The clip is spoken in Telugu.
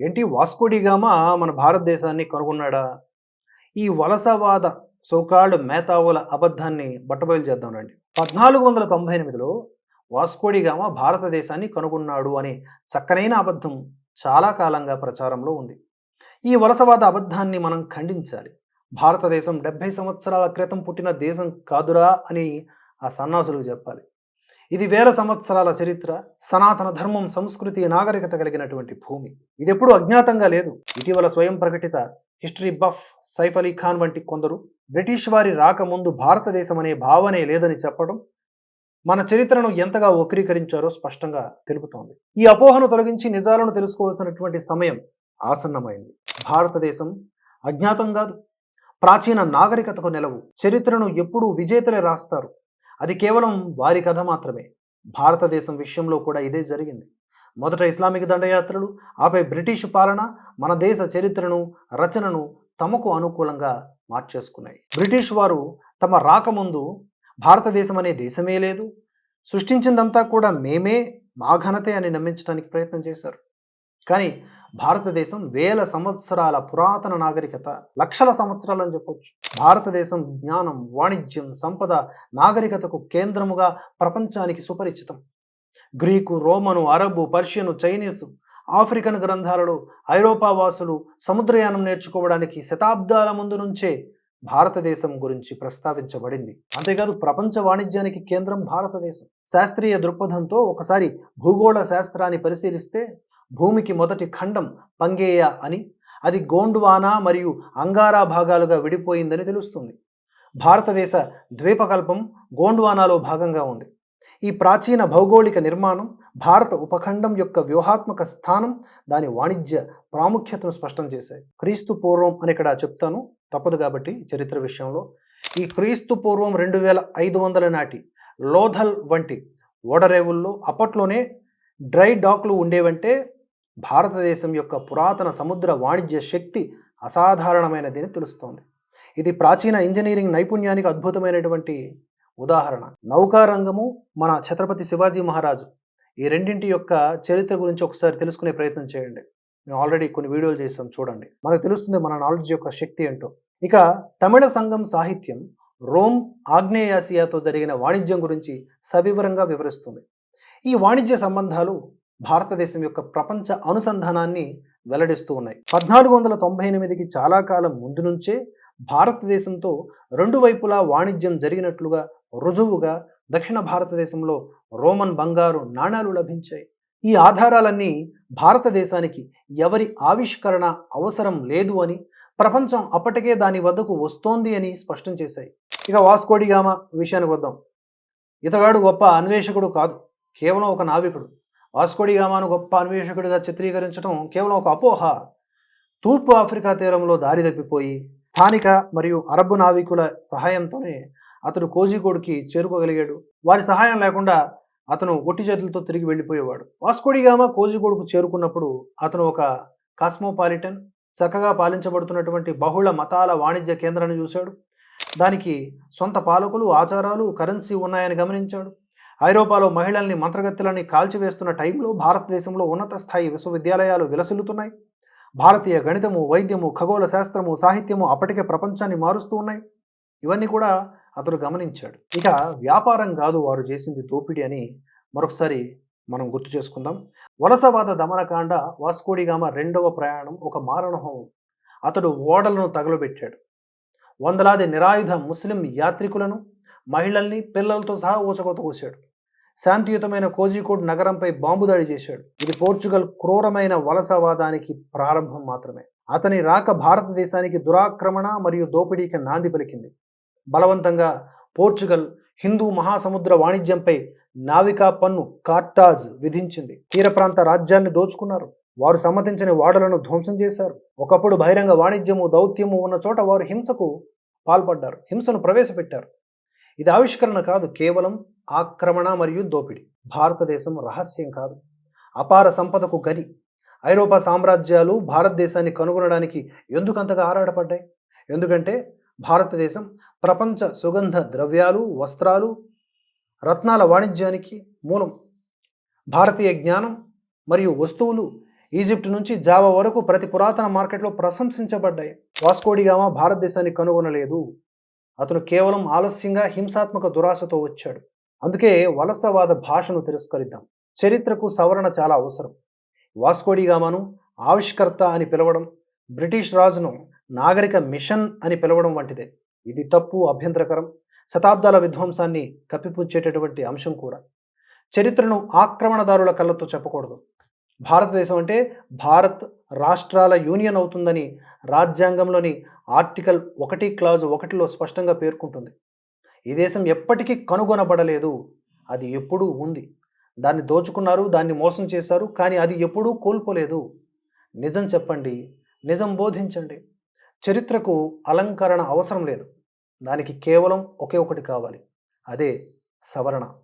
ఏంటి? వాస్కోడిగామా మన భారతదేశాన్ని కనుగొన్నాడా? ఈ వలసవాద సోకాళ్ళు మేతావుల అబద్ధాన్ని బట్టబయలు చేద్దాం రండి. పద్నాలుగు వందల తొంభై ఎనిమిదిలో వాస్కోడిగామా భారతదేశాన్ని కనుగొన్నాడు అనే చక్కనైన అబద్ధం చాలా కాలంగా ప్రచారంలో ఉంది. ఈ వలసవాద అబద్ధాన్ని మనం ఖండించాలి. భారతదేశం డెబ్భై సంవత్సరాల క్రితం పుట్టిన దేశం కాదురా అని ఆ సన్నాసులకు చెప్పాలి. ఇది వేల సంవత్సరాల చరిత్ర సనాతన ధర్మం సంస్కృతి నాగరికత కలిగినటువంటి భూమి. ఇది ఎప్పుడూ అజ్ఞాతంగా లేదు. ఇటీవల స్వయం ప్రకటిత హిస్టరీ బఫ్ సైఫ్ అలీ ఖాన్ వంటి కొందరు బ్రిటిష్ వారి రాకముందు భారతదేశం అనే భావనే లేదని చెప్పడం మన చరిత్రను ఎంతగా వక్రీకరించారో స్పష్టంగా తెలుపుతోంది. ఈ అపోహను తొలగించి నిజాలను తెలుసుకోవాల్సినటువంటి సమయం ఆసన్నమైంది. భారతదేశం అజ్ఞాతం కాదు. ప్రాచీన నాగరికతకు నెలవు. చరిత్రను ఎప్పుడూ విజేతలే రాస్తారు. అది కేవలం వారి కథ మాత్రమే. భారతదేశం విషయంలో కూడా ఇదే జరిగింది. మొదట ఇస్లామిక్ దండయాత్రలు ఆపై బ్రిటిష్ పాలన మన దేశ చరిత్రను రచనను తమకు అనుకూలంగా మార్చేసుకున్నాయి. బ్రిటిష్ వారు తమ రాకముందు భారతదేశం అనే దేశమే లేదు సృష్టించిందంతా కూడా మేమే మా ఘనతే అని నమ్మించడానికి ప్రయత్నం చేశారు. కానీ భారతదేశం వేల సంవత్సరాల పురాతన నాగరికత లక్షల సంవత్సరాలు అని చెప్పొచ్చు. భారతదేశం జ్ఞానం వాణిజ్యం సంపద నాగరికతకు కేంద్రముగా ప్రపంచానికి సుపరిచితం. Greek Roman Arab Persian Chinese African గ్రంథాలలో ఐరోపా వాసులు సముద్రయానం నేర్చుకోవడానికి శతాబ్దాల ముందు నుంచే భారతదేశం గురించి ప్రస్తావించబడింది. అంతేకాదు ప్రపంచ వాణిజ్యానికి కేంద్రం భారతదేశం. శాస్త్రీయ దృక్పథంతో ఒకసారి భూగోళ శాస్త్రాన్ని పరిశీలిస్తే భూమికి మొదటి ఖండం పంగేయ అని అది గోండ్వానా మరియు అంగారా భాగాలుగా విడిపోయిందని తెలుస్తుంది. భారతదేశ ద్వీపకల్పం గోండ్వానాలో భాగంగా ఉంది. ఈ ప్రాచీన భౌగోళిక నిర్మాణం భారత ఉపఖండం యొక్క వ్యూహాత్మక స్థానం దాని వాణిజ్య ప్రాముఖ్యతను స్పష్టం చేశాయి. క్రీస్తు పూర్వం అని ఇక్కడ చెప్తాను తప్పదు కాబట్టి చరిత్ర విషయంలో. ఈ క్రీస్తు పూర్వం రెండు వేల ఐదు వందల నాటి లోథల్ వంటి ఓడరేవుల్లో అప్పట్లోనే డ్రై డాక్లు ఉండేవంటే భారతదేశం యొక్క పురాతన సముద్ర వాణిజ్య శక్తి అసాధారణమైనదని తెలుస్తోంది. ఇది ప్రాచీన ఇంజనీరింగ్ నైపుణ్యానికి అద్భుతమైనటువంటి ఉదాహరణ. నౌకారంగము మన ఛత్రపతి శివాజీ మహారాజు. ఈ రెండింటి యొక్క చరిత్ర గురించి ఒకసారి తెలుసుకునే ప్రయత్నం చేయండి. మేము ఆల్రెడీ కొన్ని వీడియోలు చేసాం చూడండి. మనకు తెలుస్తుంది మన నాలెడ్జ్ యొక్క శక్తి ఏంటో. ఇక తమిళ సంఘం సాహిత్యం రోమ్ ఆగ్నేయాసియాతో జరిగిన వాణిజ్యం గురించి సవివరంగా వివరిస్తుంది. ఈ వాణిజ్య సంబంధాలు భారతదేశం యొక్క ప్రపంచ అనుసంధానాన్ని వెల్లడిస్తూ ఉన్నాయి. పద్నాలుగు వందల తొంభై ఎనిమిదికి చాలా కాలం ముందు నుంచే భారతదేశంతో రెండు వైపులా వాణిజ్యం జరిగినట్లుగా రుజువుగా దక్షిణ భారతదేశంలో రోమన్ బంగారు నాణాలు లభించాయి. ఈ ఆధారాలన్నీ భారతదేశానికి ఎవరి ఆవిష్కరణ అవసరం లేదు అని ప్రపంచం అప్పటికే దాని వద్దకు వస్తోంది అని స్పష్టం చేశాయి. ఇక వాస్కోడిగామ విషయానికి వద్దాం. ఇతగాడు గొప్ప అన్వేషకుడు కాదు కేవలం ఒక నావికుడు. వాస్కోడిగామాను గొప్ప అన్వేషకుడిగా చిత్రీకరించడం కేవలం ఒక అపోహ. తూర్పు ఆఫ్రికా తీరంలో దారి తప్పిపోయి స్థానిక మరియు అరబ్ నావికుల సహాయంతోనే అతడు కోజికోడ్కి చేరుకోగలిగాడు. వారి సహాయం లేకుండా అతను ఒట్టి చేతులతో తిరిగి వెళ్ళిపోయేవాడు. వాస్కోడిగామా కోజికోడ్కు చేరుకున్నప్పుడు అతను ఒక కాస్మోపాలిటన్ చక్కగా పాలించబడుతున్నటువంటి బహుళ మతాల వాణిజ్య కేంద్రాన్ని చూశాడు. దానికి సొంత పాలకులు ఆచారాలు కరెన్సీ ఉన్నాయని గమనించాడు. ఐరోపాలో మహిళల్ని మంత్రగత్తులని కాల్చివేస్తున్న టైంలో భారతదేశంలో ఉన్నత స్థాయి విశ్వవిద్యాలయాలు విలసిల్లుతున్నాయి. భారతీయ గణితము వైద్యము ఖగోళ శాస్త్రము సాహిత్యము అప్పటికే ప్రపంచాన్ని మారుస్తూ ఉన్నాయి. ఇవన్నీ కూడా అతడు గమనించాడు. ఇక వ్యాపారం కాదు వారు చేసింది దోపిడీ అని మరొకసారి మనం గుర్తు చేసుకుందాం. వలసవాద దమనకాండ వాస్కోడిగామ రెండవ ప్రయాణం ఒక మారణహోమం అతడు ఓడలను తగలబెట్టాడు. వందలాది నిరాయుధ ముస్లిం యాత్రికులను మహిళల్ని పిల్లలతో సహా ఊచకోత కోసాడు శాంతియుతమైన కోజికోడ్ నగరంపై బాంబు దాడి చేశాడు. ఇది పోర్చుగల్ క్రూరమైన వలసవాదానికి ప్రారంభం మాత్రమే. అతని రాక భారతదేశానికి దురాక్రమణ మరియు దోపిడీకి నాంది పలికింది. బలవంతంగా పోర్చుగల్ హిందూ మహాసముద్ర వాణిజ్యంపై నావికా పన్ను కార్టాజ్ విధించింది. తీర ప్రాంత రాజ్యాన్ని దోచుకున్నారు. వారు సమ్మతించని వాడలను ధ్వంసం చేశారు. ఒకప్పుడు బహిరంగ వాణిజ్యము దౌత్యము ఉన్న చోట వారు హింసకు పాల్పడ్డారు. హింసను ప్రవేశపెట్టారు. ఇది ఆవిష్కరణ కాదు కేవలం ఆక్రమణ మరియు దోపిడీ. భారతదేశం రహస్యం కాదు. అపార సంపదకు గని ఐరోపా సామ్రాజ్యాలు భారతదేశాన్ని కనుగొనడానికి ఎందుకంతగా ఆరాటపడ్డాయి? ఎందుకంటే భారతదేశం ప్రపంచ సుగంధ ద్రవ్యాలు వస్త్రాలు రత్నాల వాణిజ్యానికి మూలం. భారతీయ జ్ఞానం మరియు వస్తువులు ఈజిప్ట్ నుంచి జావా వరకు ప్రతి పురాతన మార్కెట్లో ప్రశంసించబడ్డాయి. వాస్కోడిగామా భారతదేశాన్ని కనుగొనలేదు. అతను కేవలం ఆలస్యంగా హింసాత్మక దురాశతో వచ్చాడు. అందుకే వలసవాద భాషను తిరస్కరిద్దాం. చరిత్రకు సవరణ చాలా అవసరం. వాస్కోడిగామాను ఆవిష్కర్త అని పిలవడం బ్రిటిష్ రాజును నాగరిక మిషన్ అని పిలవడం వంటిదే. ఇది తప్పు అభ్యంతరకరం శతాబ్దాల విధ్వంసాన్ని కప్పిపుచ్చేటటువంటి అంశం కూడా. చరిత్రను ఆక్రమణదారుల కళ్ళతో చెప్పకూడదు. భారతదేశం అంటే భారత్ రాష్ట్రాల యూనియన్ అవుతుందని రాజ్యాంగంలోని ఆర్టికల్ ఒకటి క్లాజ్ ఒకటిలో స్పష్టంగా పేర్కొంటుంది. ఈ దేశం ఎప్పటికీ కనుగొనబడలేదు. అది ఎప్పుడూ ఉంది. దాన్ని దోచుకున్నారు దాన్ని మోసం చేశారు కానీ అది ఎప్పుడూ కోల్పోలేదు. నిజం చెప్పండి నిజం బోధించండి. చరిత్రకు అలంకరణ అవసరం లేదు. దానికి కేవలం ఒకే ఒకటి కావాలి. అదే సవరణ.